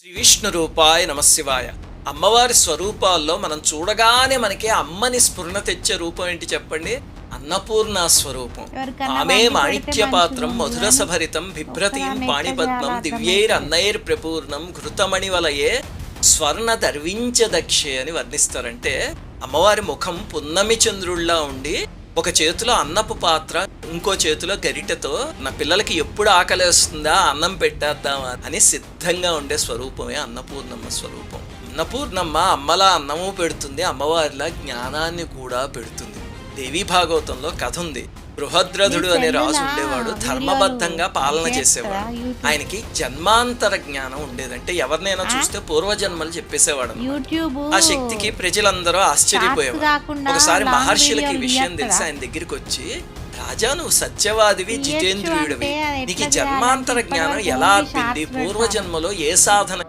శ్రీ విష్ణు రూపాయ నమశివాయ అమ్మవారి స్వరూపాల్లో మనం చూడగానే మనకి అమ్మని స్ఫురణ తెచ్చే రూపం ఏంటి చెప్పండి? అన్నపూర్ణ స్వరూపం. ఆమె మాణిక్య పాత్రం మంచిగుండు మధుర సభరితం బిభ్రతీం పాణిపద్మం దివ్యైర్ అన్నైర్ ప్రపూర్ణం ఘృతమణి వలయే స్వర్ణ దర్వించ దక్షే అని వర్ణిస్తారంటే అమ్మవారి ముఖం పున్నమి చంద్రుల్లా ఉండి ఒక చేతిలో అన్నపు పాత్ర ఇంకో చేతిలో గరిటెతో నా పిల్లలకి ఎప్పుడు ఆకలేస్తుందా అన్నం పెట్టేద్దామా అని సిద్ధంగా ఉండే స్వరూపమే అన్నపూర్ణమ్మ స్వరూపం. అన్నపూర్ణమ్మ అమ్మలా అన్నము పెడుతుంది అమ్మవారిలా జ్ఞానాన్ని కూడా పెడుతుంది. దేవీ భాగవతంలో కథ ఉంది. బృహద్రథుడు అనే రాజు ఉండేవాడు ధర్మబద్ధంగా పాలన చేసేవాడు. ఆయనకి జన్మాంతర జ్ఞానం ఉండేది అంటే ఎవరినైనా చూస్తే పూర్వజన్మలు చెప్పేసేవాడు ఆ శక్తికి ప్రజలందరూ ఆశ్చర్యపోయేవారు. కాకుండా ఒకసారి మహర్షులకి విషయం? తెలిసి ఆయన దగ్గరికి వచ్చి రాజా నువ్వు సత్యవాదివి జితేంద్రియుడివి నీకు జన్మాంతర జ్ఞానం ఎలా shots పూర్వజన్మలో ఏ సాధన